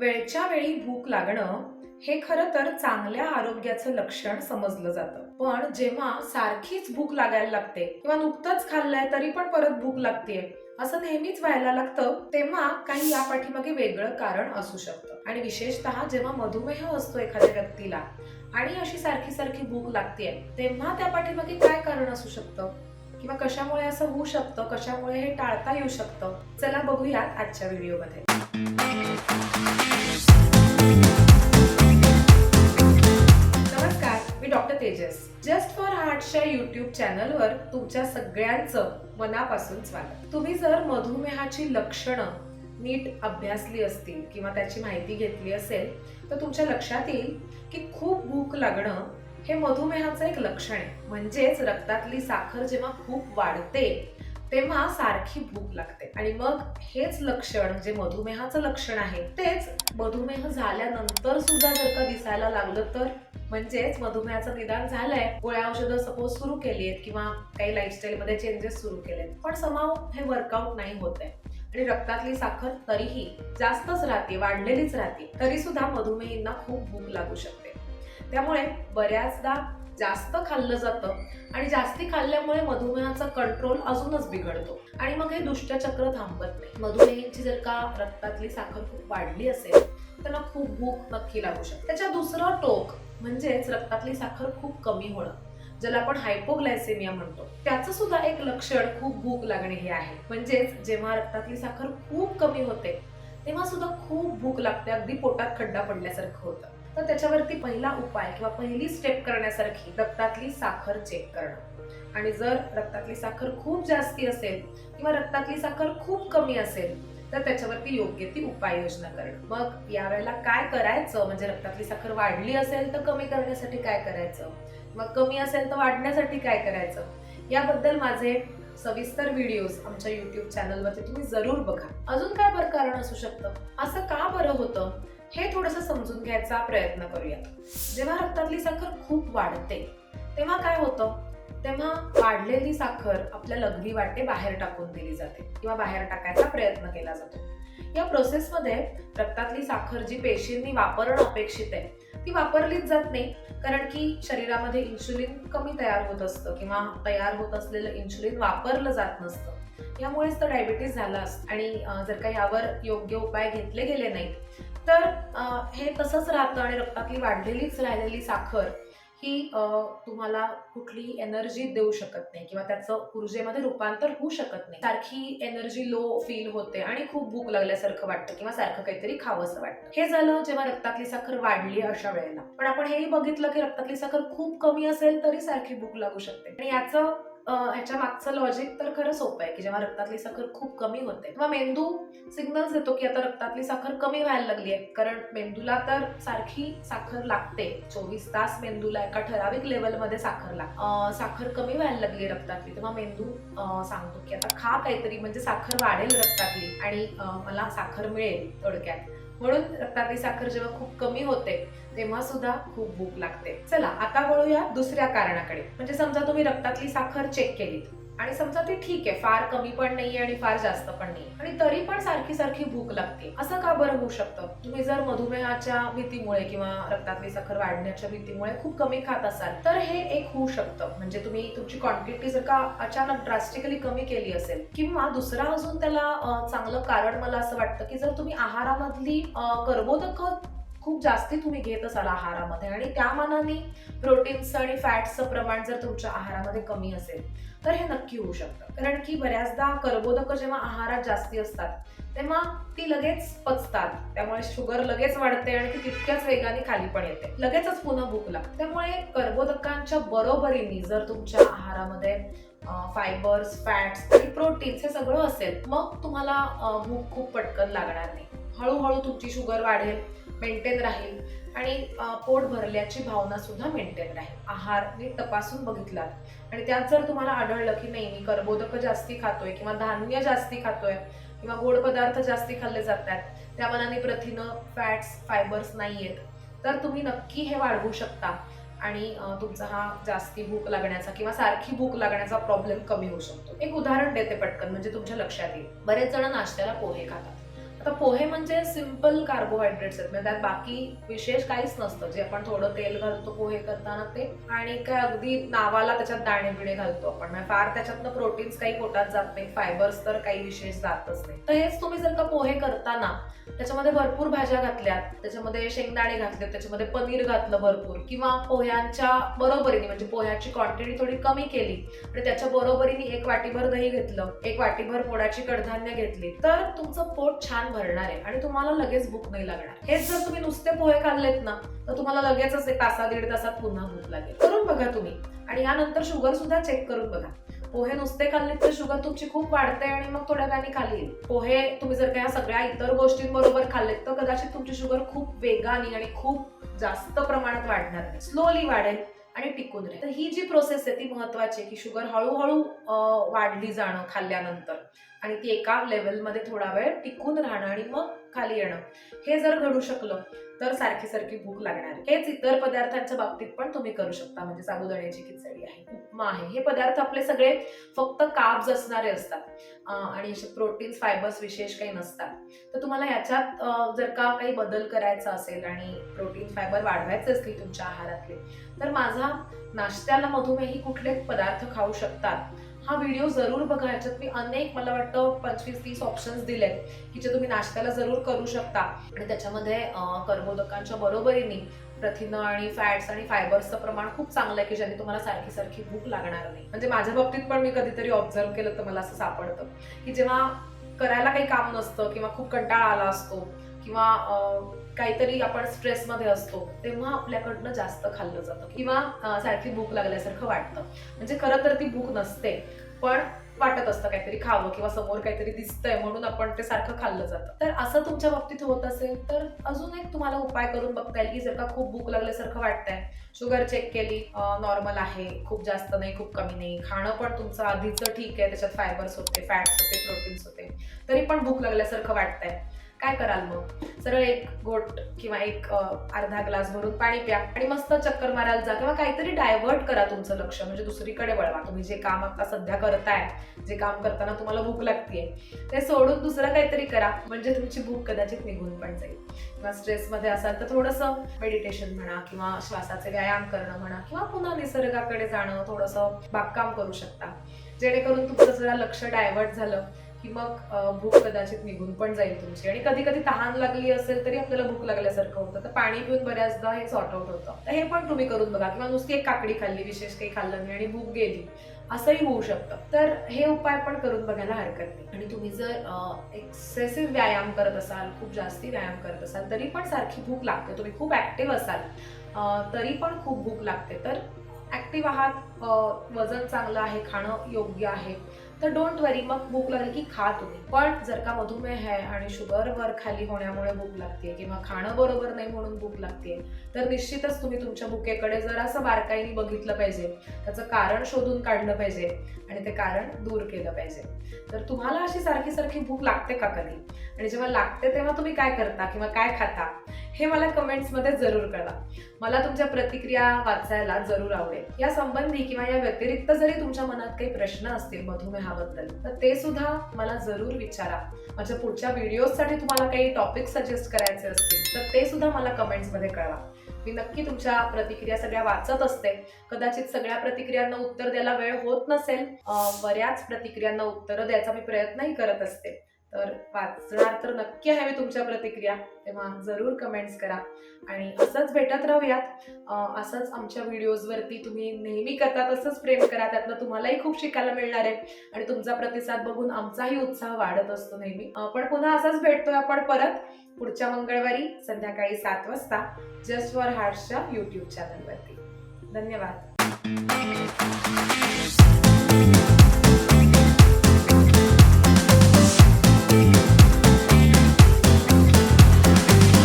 वेळच्या वेळी भूक लागणं हे खरं तर चांगल्या आरोग्याचं लक्षण समजलं जातं. पण जेव्हा सारखीच भूक लागायला लागते किंवा नुकतंच खाल्लंय तरी पण परत भूक लागतेय असं नेहमीच व्हायला लागतं तेव्हा काही या पाठीमागे वेगळं कारण असू शकतं. आणि विशेषतः जेव्हा मधुमेह असतो एखाद्या व्यक्तीला आणि अशी सारखी सारखी भूक लागतेय तेव्हा त्या पाठीमागे काय कारण असू शकतं? किंवा कशामुळे असं होऊ शकतं? कशामुळे हे टाळता येऊ शकतं? चला बघूयात आजच्या व्हिडिओमध्ये. नमस्कार मी डॉक्टर तेजस. जस्ट फॉर हार्टच्या युट्यूब चॅनलवर तुमच्या सगळ्यांचं मनापासून स्वागत. तुम्ही जर मधुमेहाची लक्षणं नीट अभ्यासली असतील किंवा त्याची माहिती घेतली असेल तर तुमच्या लक्षात येईल की खूप भूक लागणं हे मधुमेहाचं एक लक्षण आहे. म्हणजेच रक्तातली साखर जेव्हा खूप वाढते तेव्हा सारखी भूक लागते. आणि मग हेच लक्षण जे मधुमेहाचं लक्षण आहे तेच मधुमेह झाल्यानंतर सुद्धा जर का दिसायला लागलं तर? म्हणजेच मधुमेहाचं निदान झालंय गोळ्या औषधं सपोज सुरू केली आहेत किंवा काही लाईफस्टाईल मध्ये चेंजेस सुरू केलेत पण समाव हे वर्कआउट नाही होत आहे. आणि रक्तातली साखर तरीही जास्तच राहते वाढलेलीच राहते. तरी सुद्धा मधुमेहींना खूप भूक लागू शकते. त्यामुळे बऱ्याचदा जास्त खाल्लं जातं आणि जास्ती खाल्ल्यामुळे मधुमेहाचा कंट्रोल अजूनच बिघडतो. आणि मग हे दुष्टचक्र थांबत नाही. मधुमेहींची जर का रक्तातली साखर खूप वाढली असेल त्यांना खूप भूक नक्की लागू शकते. त्याच्या दुसरं टोक म्हणजेच रक्तातली साखर खूप कमी होणं ज्याला आपण हायपोग्लायसेमिया म्हणतो. त्याचं सुद्धा एक लक्षण खूप भूक लागणे हे आहे. म्हणजेच जेव्हा रक्तातली साखर खूप कमी होते तेव्हा सुद्धा खूप भूक लागते. अगदी पोटात खड्डा पडल्यासारखं होतं. तर त्याच्यावरती पहिला उपाय किंवा पहिली स्टेप करण्यासारखी रक्तातली साखर चेक करणं. आणि जर रक्तातली साखर खूप जास्ती असेल किंवा रक्तातली साखर खूप कमी असेल तर त्याच्यावरती योग्य ती उपाययोजना करणं. मग यावेळेला काय करायचं? म्हणजे रक्तातली साखर वाढली असेल तर कमी करण्यासाठी काय करायचं? मग कमी असेल तर वाढण्यासाठी काय करायचं? याबद्दल माझे सविस्तर व्हिडिओज आमच्या युट्यूब चॅनलवरती तुम्ही जरूर बघा. अजून काय बरं कारण असू शकतं? असं का बरं होतं? हे थोडंसं समजून घ्यायचा प्रयत्न करूया जेव्हा रक्तातली साखर खूप वाढते तेव्हा काय होतं? तेव्हा वाढलेली साखर आपल्या लघवी वाटे बाहेर टाकून दिली जाते किंवा बाहेर टाकायचा प्रयत्न केला जातो. या प्रोसेसमध्ये रक्तातली साखर जी पेशींनी वापरणं अपेक्षित आहे ती वापरलीच जात नाही कारण की शरीरामध्ये इन्शुलिन कमी तयार होत असतं किंवा तयार होत असलेलं इन्शुलिन वापरलं जात नसतं. यामुळेच तर डायबिटीस झाला असतं आणि जर का यावर योग्य उपाय घेतले गेले नाहीत तर हे तसंच राहतं आणि रक्तातली वाढलेलीच राहिलेली साखर ही तुम्हाला कुठली एनर्जी देऊ शकत नाही किंवा त्याचं ऊर्जेमध्ये रूपांतर होऊ शकत नाही. सारखी एनर्जी लो फील होते आणि खूप भूक लागल्यासारखं वाटतं किंवा सारखं काहीतरी खावंसं वाटतं. हे झालं जेव्हा रक्तातली साखर वाढली अशा वेळेला. पण आपण हेही बघितलं की रक्तातली साखर खूप कमी असेल तरी सारखी भूक लागू शकते. आणि याचं ह्याच्या मागचं लॉजिक तर खरं सोपं आहे की जेव्हा रक्तातली साखर खूप कमी होते तेव्हा मेंदू सिग्नल्स देतो की आता रक्तातली साखर कमी व्हायला लागली आहे. कारण मेंदूला तर सारखी साखर लागते. चोवीस तास मेंदूला एका ठराविक लेवलमध्ये साखर लागते साखर कमी व्हायला लागली आहे रक्तातली. तेव्हा मेंदू सांगतो की आता खा काहीतरी म्हणजे साखर वाढेल रक्तातली आणि मला साखर मिळेल थोडक्यात. म्हणून रक्तातली साखर जेव्हा खूप कमी होते तेव्हा सुद्धा खूप भूक लागते. चला आता वळूया दुसऱ्या कारणाकडे. म्हणजे समजा तुम्ही रक्तातली साखर चेक केली आणि समजा ती ठीक आहे फार कमी पण नाही आणि फार जास्त पण नाही आणि तरी पण सारखी सारखी भूक लागते. असं का बरं होऊ शकतं? तुम्ही जर मधुमेहाच्या भीतीमुळे किंवा रक्तातली साखर वाढण्याच्या भीतीमुळे खूप कमी खात असाल तर हे एक होऊ शकतं. म्हणजे तुम्ही तुमची क्वांटिटी जर का अचानक ड्रास्टिकली कमी केली असेल किंवा दुसरा अजून त्याला चांगलं कारण मला असं वाटतं की जर तुम्ही आहारामधली कर्बोदक खूप जास्ती तुम्ही घेत असाल आहारामध्ये आणि त्या मानाने प्रोटीन्सचं आणि फॅट्सचं प्रमाण जर तुमच्या आहारामध्ये कमी असेल तर हे नक्की होऊ शकतं. कारण की बऱ्याचदा कर्बोदकं जेव्हा आहारात जास्ती असतात तेव्हा ती लगेच पचतात. त्यामुळे शुगर लगेच वाढते आणि ती तितक्याच वेगाने खाली पण येते. लगेचच पुन्हा भूक लागते. त्यामुळे कर्बोदकांच्या बरोबरीने जर तुमच्या आहारामध्ये फायबर्स फॅट्स आणि प्रोटीन्स हे सगळं असेल मग तुम्हाला भूक खूप पटकन लागणार नाही. हळूहळू तुमची शुगर वाढेल. मेंटेन राहील. आणि पोट भरल्याची भावना सुद्धा मेंटेन राहील. आहार नीट तपासून बघितलात आणि त्यात जर तुम्हाला आढळलं की नाही मी कर्बोदक जास्ती खातोय किंवा धान्य जास्ती खातोय किंवा गोड पदार्थ जास्ती खाल्ले जातात त्या मनाने प्रथिनं फॅट्स फायबर्स नाही आहेत तर तुम्ही नक्की हे वाढवू शकता. आणि तुमचा हा जास्ती भूक लागण्याचा किंवा सारखी भूक लागण्याचा प्रॉब्लेम कमी होऊ शकतो. एक उदाहरण देते पटकन म्हणजे तुमच्या लक्षात येईल. बरेच जण नाश्त्याला पोहे खातात. आता पोहे म्हणजे सिंपल कार्बोहायड्रेट्स आहेत. म्हणजे त्यात बाकी विशेष काहीच नसतं. जे आपण थोडं तेल घालतो पोहे करताना ते. आणि काय अगदी नावाला त्याच्यात दाणे बिणे घालतो आपण. म्हणजे फार त्याच्यातनं प्रोटीन्स काही पोटात जात नाही. फायबर्स तर काही विशेष जातच नाही. तर हेच तुम्ही जर का पोहे करताना त्याच्यामध्ये भरपूर भाज्या घातल्यात त्याच्यामध्ये शेंगदाणे घातले त्याच्यामध्ये पनीर घातलं भरपूर किंवा पोह्यांच्या बरोबरीने म्हणजे पोह्याची क्वांटिटी थोडी कमी केली आणि त्याच्या बरोबरीने एक वाटीभर दही घेतलं एक वाटीभर पोळाची कडधान्य घेतली तर तुमचं पोट छान भरणार आहे आणि तुम्हाला लगेच भूक नाही लागणार. हेच जर तुम्ही नुसते पोहे खाल्लेत ना तर तुम्हाला लगेचच एक तासा दीड तासात पुन्हा भूक लागेल. करून बघा तुम्ही. आणि यानंतर शुगर सुद्धा चेक करून बघा. पोहे नुसते खाल्लेत तर शुगर तुमची खूप वाढते आणि मग थोड्या वेळाने खाली येईल. पोहे तुम्ही जर का या सगळ्या इतर गोष्टींबरोबर खाल्लेत तर कदाचित तुमची शुगर खूप वेगाने आणि खूप जास्त प्रमाणात वाढणार स्लोली वाढेल. आणि टिकून राहील. तर ही जी प्रोसेस आहे ती महत्वाची आहे की शुगर हळूहळू वाढली जाणं खाल्ल्यानंतर आणि ती एका लेवलमध्ये थोडा वेळ टिकून राहणं आणि मग खाली येणं. हे जर घडू शकलं तर सारखी सारखी भूक लागणार. हेच इतर पदार्थांच्या बाबतीत पण तुम्ही करू शकता. म्हणजे साबुदाण्याची खिचडी आहे उपमा आहे. हे पदार्थ आपले सगळे फक्त काब्ज असणारे असतात. आणि प्रोटीन्स फायबर्स विशेष काही नसतात. तर तुम्हाला याच्यात जर का काही बदल करायचा असेल आणि प्रोटीन फायबर वाढवायचे असतील तुमच्या आहारातले तर माझा नाश्त्याला मधुमेही कुठले पदार्थ खाऊ शकतात. हा व्हिडिओ जरूर बघा. याच्यात मी अनेक मला वाटतं पंचवीस तीस ऑप्शन्स दिलेत की जे तुम्ही नाश्त्याला जरूर करू शकता. आणि त्याच्यामध्ये कर्मोदकांच्या कर्बोदकांच्या बरोबरीने प्रथिनं आणि फॅट्स आणि फायबर्सचं प्रमाण खूप चांगलं आहे की ज्याने तुम्हाला सारखी सारखी भूक लागणार नाही. म्हणजे माझ्या बाबतीत पण मी कधीतरी ऑब्झर्व केलं तर मला असं सापडतं की जेव्हा करायला काही काम नसतं किंवा खूप कंटाळा आला असतो किंवा काहीतरी आपण स्ट्रेसमध्ये असतो तेव्हा आपल्याकडनं जास्त खाल्लं जातं. किंवा सारखी भूक लागल्यासारखं वाटतं. म्हणजे खरं तर ती भूक नसते पण वाटत असतं काहीतरी खावं किंवा समोर काहीतरी दिसतंय म्हणून आपण ते सारखं खाल्लं जातं. तर असं तुमच्या बाबतीत होत असेल तर अजून एक तुम्हाला उपाय करून बघता येईल की जर का खूप भूक लागल्यासारखं वाटतंय शुगर चेक केली नॉर्मल आहे खूप जास्त नाही खूप कमी नाही खाणं पण तुमचं आधीचं ठीक आहे त्याच्यात फायबर्स होते फॅट्स होते प्रोटीन्स होते तरी पण भूक लागल्यासारखं वाटतंय. काय कराल मग? सरळ एक गोट किंवा एक अर्धा ग्लास भरून पाणी प्या आणि मस्त चक्कर मारायला जा किंवा काहीतरी डायव्हर्ट करा तुमचं लक्ष. म्हणजे दुसरीकडे वळवा. तुम्ही जे काम आता सध्या करताय जे काम करताना तुम्हाला भूक लागतीये ते सोडून दुसरं काहीतरी करा. म्हणजे तुमची भूक कदाचित निघून पण जाईल. किंवा स्ट्रेसमध्ये असाल तर थोडंसं मेडिटेशन म्हणा किंवा श्वासाचे व्यायाम करणं म्हणा किंवा पुन्हा निसर्गाकडे जाणं थोडंसं बागकाम करू शकता. जेणेकरून तुमचं जरा लक्ष डायव्हर्ट झालं. की मग भूक कदाचित निघून पण जाईल तुमची. आणि कधी कधी तहान लागली असेल तरी आपल्याला भूक लागल्यासारखं होतं. तर पाणी पिऊन बऱ्याचदा हे सॉर्ट आउट होतं. तर हे पण तुम्ही करून बघा. किंवा नुसती एक काकडी खाल्ली विशेष काही खाल्लं नाही आणि भूक गेली असंही होऊ शकतं. तर हे उपाय पण करून बघायला हरकत नाही. आणि तुम्ही जर एक्सेसिव्ह व्यायाम करत असाल खूप जास्ती व्यायाम करत असाल तरी पण सारखी भूक लागते. तुम्ही खूप ॲक्टिव्ह असाल तरी पण खूप भूक लागते. तर ॲक्टिव्ह आहात वजन चांगलं आहे खाणं योग्य आहे तर डोंट वरी मग भूक लागली की खा तुम्ही. पण जर का मधुमेह आहे आणि शुगर वर खाली होण्यामुळे भूक लागते किंवा खाणं बरोबर नाही म्हणून भूक लागते तर निश्चितच तुम्ही तुमच्या भुकेकडे जरासं बारकाईने बघितलं पाहिजे. त्याचं कारण शोधून काढलं पाहिजे आणि ते कारण दूर केलं पाहिजे. तर तुम्हाला अशी सारखी सारखी भूक लागते का कधी? आणि जेव्हा लागते तेव्हा तुम्ही काय करता किंवा काय खाता? हे मला कमेंट्समध्ये जरूर कळवा. मला तुमच्या प्रतिक्रिया वाचायला जरूर आवडेल. या संबंधी किंवा या व्यतिरिक्त जरी तुमच्या मनात काही प्रश्न असतील मधुमेहाबद्दल तर ते सुद्धा मला जरूर विचारा. माझ्या पुढच्या व्हिडिओजसाठी तुम्हाला काही टॉपिक सजेस्ट करायचे असतील तर ते सुद्धा मला कमेंट्समध्ये कळवा. मी नक्की तुमच्या प्रतिक्रिया सगळ्या वाचत असते. कदाचित सगळ्या प्रतिक्रियांना उत्तर द्यायला वेळ होत नसेल. बऱ्याच प्रतिक्रियांना उत्तरं द्यायचा मी प्रयत्नही करत असते. तर वाचणार तर नक्की आहे मी तुमच्या प्रतिक्रिया. तेव्हा जरूर कमेंट्स करा. आणि असंच भेटत राहूयात. असंच आमच्या व्हिडिओजवरती तुम्ही नेहमी करता तसंच प्रेम करा. त्यातनं तुम्हालाही खूप शिकायला मिळणार आहे. आणि तुमचा प्रतिसाद बघून आमचाही उत्साह वाढत असतो नेहमी. पण पुन्हा असंच भेटतोय आपण परत पुढच्या मंगळवारी संध्याकाळी सात वाजता जस्ट फॉर हार्ट्सच्या यूट्यूब चॅनलवरती धन्यवाद.